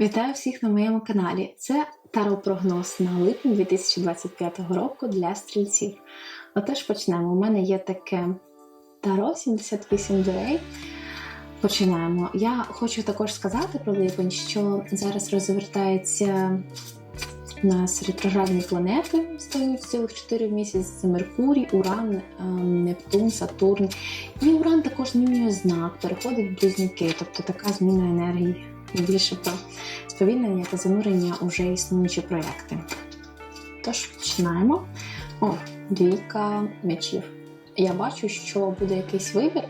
Вітаю всіх на моєму каналі. Це таро-прогноз на липень 2025 року для стрільців. Отож, почнемо. У мене є таке таро 78 дверей. Починаємо. Я хочу також сказати про липень, що зараз розвертається у нас ретроградні планети, стають цілих 4 в місяць. Це Меркурій, Уран, ем, Нептун, Сатурн. І Уран також змінює знак, переходить в близнюки, тобто така зміна енергії. Більше про сповільнення та занурення у вже існуючі проєкти. Тож починаємо. О, двійка м'ячів. Я бачу, що буде якийсь вибір.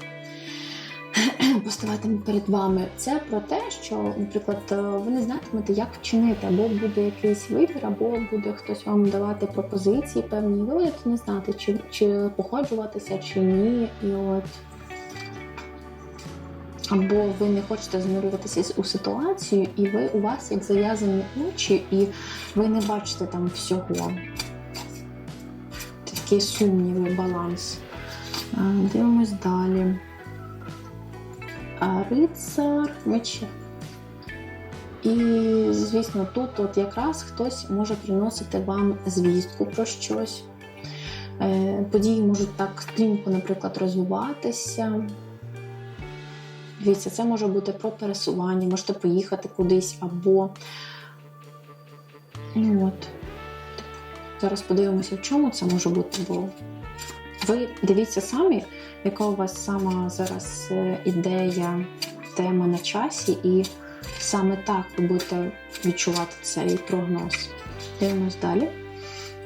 Поставатиме перед вами. Це про те, що, наприклад, ви не знатимете, як вчинити, або буде якийсь вибір, або буде хтось вам давати пропозиції певні, і ви будете не знати, чи, чи походжуватися, чи ні. І от або ви не хочете занурюватися у ситуацію, і ви у вас як зав'язані очі, і ви не бачите там всього. Такий сумніви, баланс. Дивимось далі. Рицар мечів. І, звісно, тут от якраз хтось може приносити вам звістку про щось. Е, Події можуть так стрімко, наприклад, розвиватися. Дивіться, це може бути про пересування, можете поїхати кудись або. Ну от. Зараз подивимося, в чому це може бути, бо ви дивіться самі, яка у вас сама зараз е, ідея, тема на часі, і саме так ви будете відчувати цей прогноз. Дивимось далі.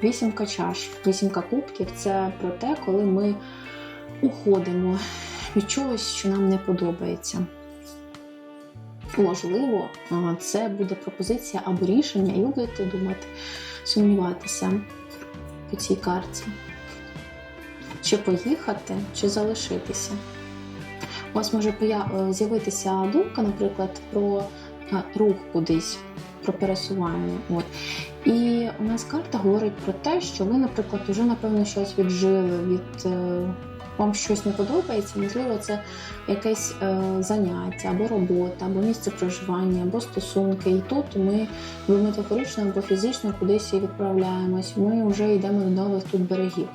Вісімка чаш, вісімка кубків це про те, коли ми уходимо чогось, що нам не подобається. Можливо, це буде пропозиція або рішення, і ви будете думати, сумніватися по цій карті. Чи поїхати, чи залишитися. У вас може з'явитися думка, наприклад, про рух кудись, про пересування. От. І у нас карта говорить про те, що ви, наприклад, вже, напевно, щось віджили від вам щось не подобається, можливо, це якесь е, заняття, або робота, або місце проживання, або стосунки. І тут ми метафорично, або фізично кудись відправляємось. Ми вже йдемо до нових тут берегів.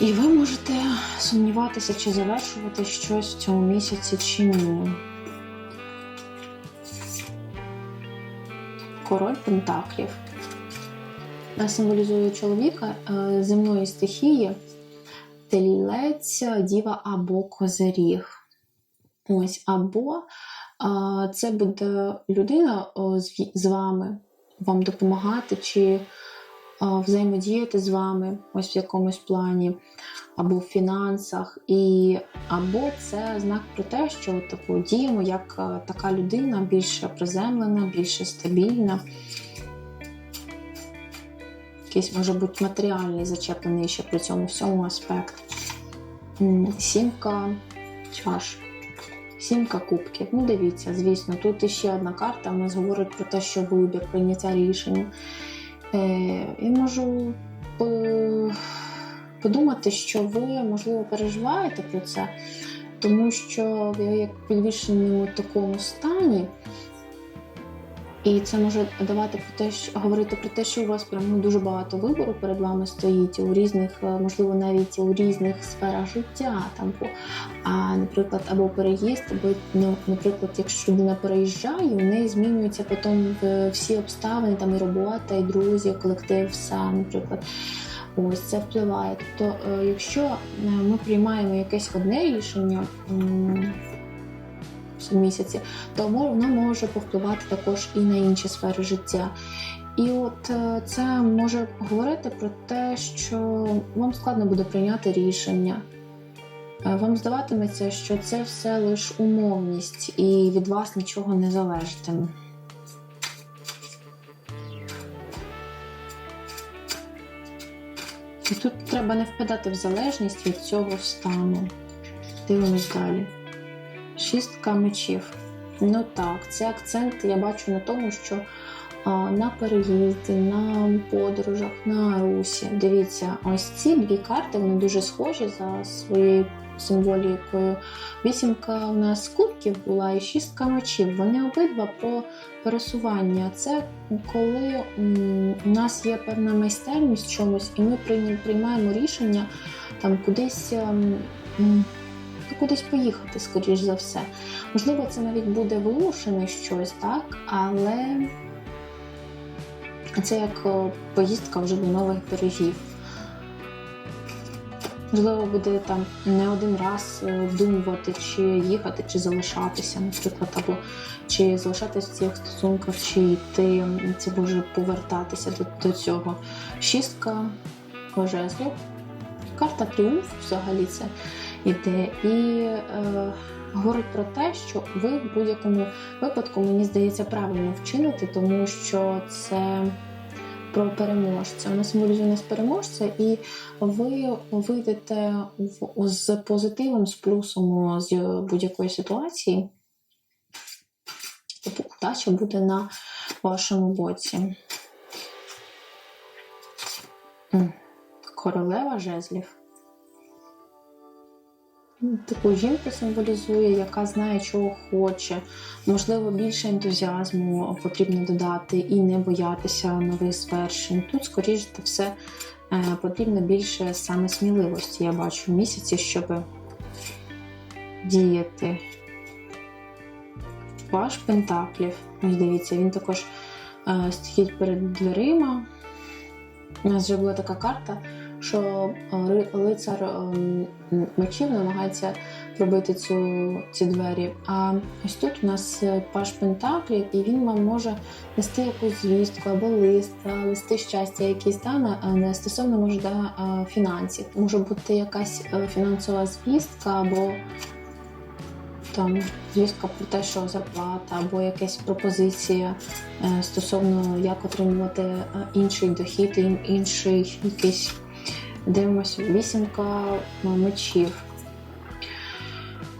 І ви можете сумніватися, чи завершувати щось в цьому місяці, чи ні. Король Пентаклів. Символізує чоловіка е, земної стихії телілець, діва або козиріг. Ось, Або а, це буде людина о, з, з вами, вам допомагати чи а, взаємодіяти з вами ось в якомусь плані, або в фінансах, і або це знак про те, що таку діємо як така людина більш приземлена, більш стабільна. Якийсь може бути матеріальний зачеплений ще при цьому всьому аспект. Сімка чаш. Сімка кубків. Ну, дивіться, звісно, тут іще одна карта у нас говорить про те, що вибір, прийняття рішення. Е, І можу подумати, що ви, можливо, переживаєте про це, тому що ви як в підвищеному такому стані. І це може давати про те, що говорити про те, що у вас прямо дуже багато вибору перед вами стоїть у різних, е, можливо, навіть у різних сферах життя. Там, а, наприклад, або переїзд, або ну, наприклад, якщо людина переїжджає, у неї змінюються потім всі обставини, там і робота, і друзі, колектив, все, наприклад. Ось це впливає. Тобто, е, якщо е, ми приймаємо якесь одне рішення місяці, то воно може повпливати також і на інші сфери життя. І от е, це може говорити про те, що вам складно буде прийняти рішення. Е, вам здаватиметься, що це все лише умовність і від вас нічого не залежатиме. І тут треба не впадати в залежність від цього стану. Дивимось далі. Шістка мечів. Ну так, це акцент я бачу на тому, що а, на переїзді, на подорожах, на русі. Дивіться, ось ці дві карти вони дуже схожі за своєю символікою. Вісімка у нас кубків була і шістка мечів. Вони обидва про пересування. Це коли м, у нас є певна майстерність в чомусь, і ми приймаємо рішення там кудись. ем, м, ну, Кудись поїхати, скоріш за все. Можливо, це навіть буде вимушене щось, так? Але це як поїздка вже до нових берегів. Можливо, буде там не один раз думати, чи їхати, чи залишатися, наприклад, або чи залишатися в цих стосунках, чи йти, це може повертатися до, до цього. Шістка жезлів. Карта тріумф взагалі це іде. І е, говорить про те, що ви в будь-якому випадку, мені здається, правильно вчините, тому що це про переможця. Вона символізує нас переможця, і ви вийдете з позитивом, з плюсом з будь-якої ситуації. Тобто удача буде на вашому боці. Королева жезлів. Таку жінку символізує, яка знає, чого хоче. Можливо, більше ентузіазму потрібно додати і не боятися нових звершень. Тут, скоріш за все, е, потрібно більше саме сміливості, я бачу в місяці, щоб діяти. Ваш Пентаклів. Ось дивіться, він також е, стоїть перед дверима. У нас вже була така карта, що е, лицар ем, мечів намагається пробити цю, ці двері. А ось тут у нас е, паш Пентаклів, і він вам може нести якусь звістку або лист, е, листи щастя, якісь да, е, не стосовно може да, е, фінансів. Може бути якась е, фінансова звістка або там звістка про те, що зарплата, або якась пропозиція е, стосовно як отримувати е, інший дохід, інший якийсь. Дивимося, вісімка е, мечів.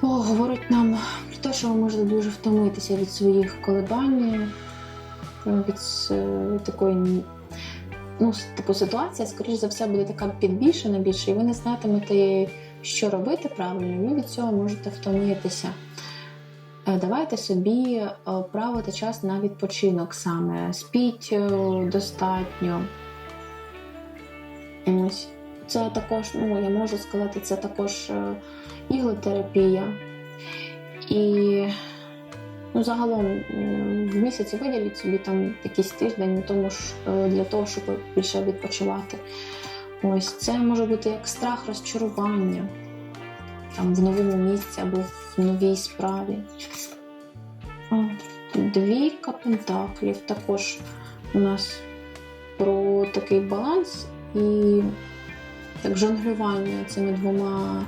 О, говорить нам про те, що ви можете дуже втомитися від своїх колебань, е, від такої ну, типу ситуація, скоріш за все, буде така підбільшена більше, і ви не знатимете, що робити правильно, ви від цього можете втомитися. Е, Давайте собі е, право та час на відпочинок саме. Спіть достатньо. Ось. Це також, ну, я можу сказати, це також е, іглотерапія. І ну, загалом в місяці виділіть собі там якийсь тиждень тому ж, е, для того, щоб більше відпочивати. Ось це може бути як страх розчарування там, в новому місці або в новій справі. Двійка пентаклів також у нас про такий баланс і так жонглювання цими двома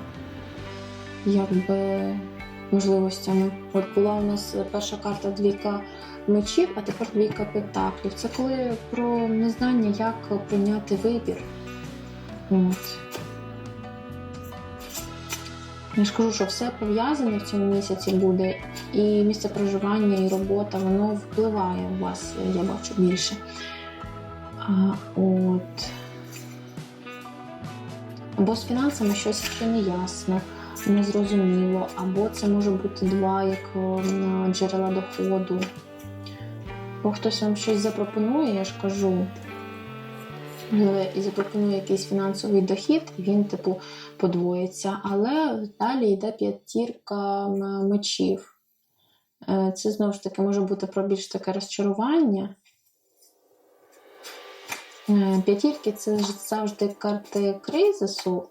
якби, можливостями. От була у нас перша карта двійка мечів, а тепер двійка пентаклів. Це коли про незнання, як прийняти вибір. От. Я ж кажу, що все пов'язане в цьому місяці буде, і місце проживання, і робота, воно впливає у вас, я бачу більше. А, от. Або з фінансами щось ще не ясно, незрозуміло, або це може бути два як о, джерела доходу. Бо хтось вам щось запропонує, я ж кажу. е, І запропонує якийсь фінансовий дохід, він, типу, подвоїться. Але далі йде п'ятірка мечів. Е, Це знову ж таки може бути про більш таке розчарування. П'ятірки це завжди карти кризису.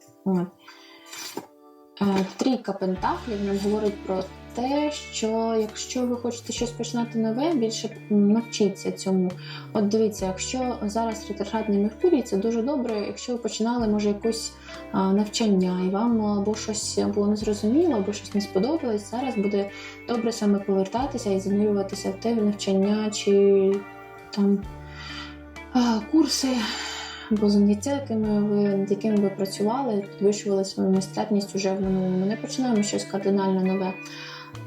Е, Трійка пентаклів нам говорить про те, що якщо ви хочете щось починати нове, більше навчіться цьому. От дивіться, якщо зараз ретроградний Меркурій, це дуже добре, якщо ви починали, може, якусь навчання, і вам або щось було незрозуміло, або щось не сподобалось, зараз буде добре саме повертатися і занурюватися в те навчання чи там курси або заняття, якими ви, над якими ви працювали, підвищували свою майстерність уже в минулому. Не починаємо щось кардинально нове.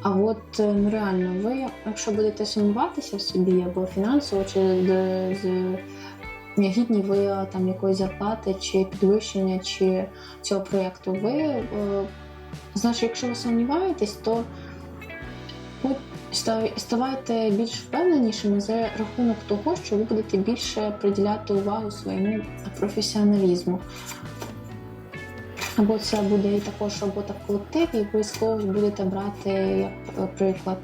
А от е, ну реально, ви, якщо будете сумніватися в собі або фінансово, чи з гідні ви там якоїсь зарплати, чи підвищення, чи цього проєкту, ви е, Значить, якщо ви сумніваєтесь, то ставайте більш впевненішими за рахунок того, що ви будете більше приділяти увагу своєму професіоналізму. Або це буде і також робота в колективі, і обов'язково будете брати, як приклад,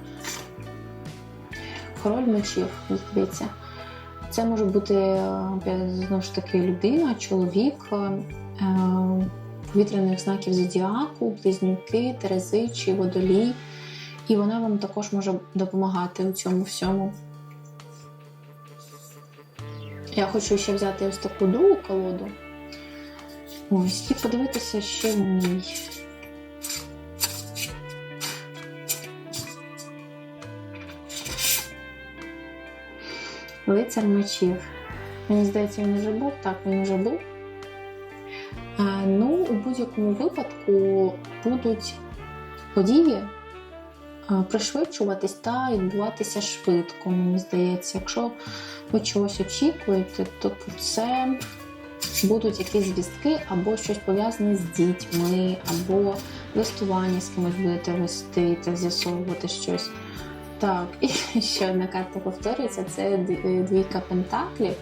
король мечів, дивіться. Це може бути е, знову ж таки людина, чоловік е, е, повітряних знаків зодіаку, близнюки, терези чи водолій. І вона вам також може допомагати у цьому всьому. Я хочу ще взяти ось таку другу колоду. Ось, і подивитися ще в ній. Лицар мечів. Мені здається, він вже був. Так, він вже був. Ну, у будь-якому випадку будуть події пришвидшуватись та відбуватися швидко, мені здається. Якщо ви чогось очікуєте, то це будуть якісь звістки або щось пов'язане з дітьми, або листування з кимось будете вести та з'ясовувати щось. Так, і ще одна карта повторюється: це двійка пентаклів.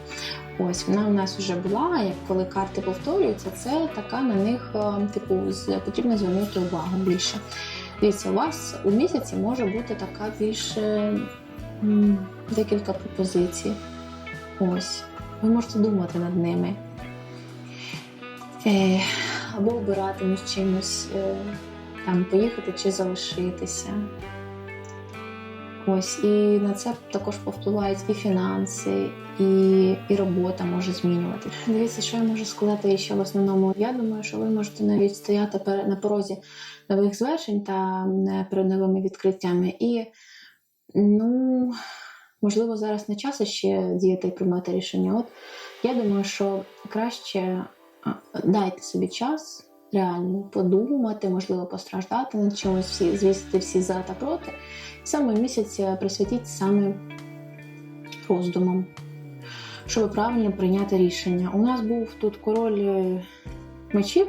Ось вона у нас вже була. Як коли карти повторюються, це така на них, е, типу, потрібно звернути увагу більше. Дивіться, у вас у місяці може бути така більше декілька пропозицій. Ось, ви можете думати над ними. Е, або обирати між чимось, е, там, поїхати чи залишитися. Ось, і на це також повпливають і фінанси, і, і робота може змінювати. Дивіться, що я можу сказати ще в основному. Я думаю, що ви можете навіть стояти на порозі нових звершень та е, перед новими відкриттями. І, ну, можливо, зараз не час ще діяти і приймати рішення. От я думаю, що краще дайте собі час. Реально подумати, можливо, постраждати над чимось, всі звісити всі за та проти. Саме місяць е, присвятіть саме роздумам, щоб правильно прийняти рішення. У нас був тут король е, мечів,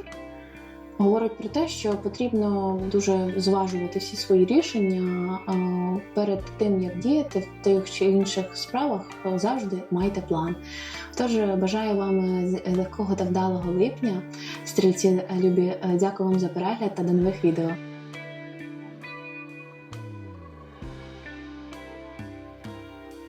говорить про те, що потрібно дуже зважувати всі свої рішення перед тим, як діяти в тих чи інших справах, завжди майте план. Тож бажаю вам легкого та вдалого липня. Стрільці любі, дякую вам за перегляд та до нових відео.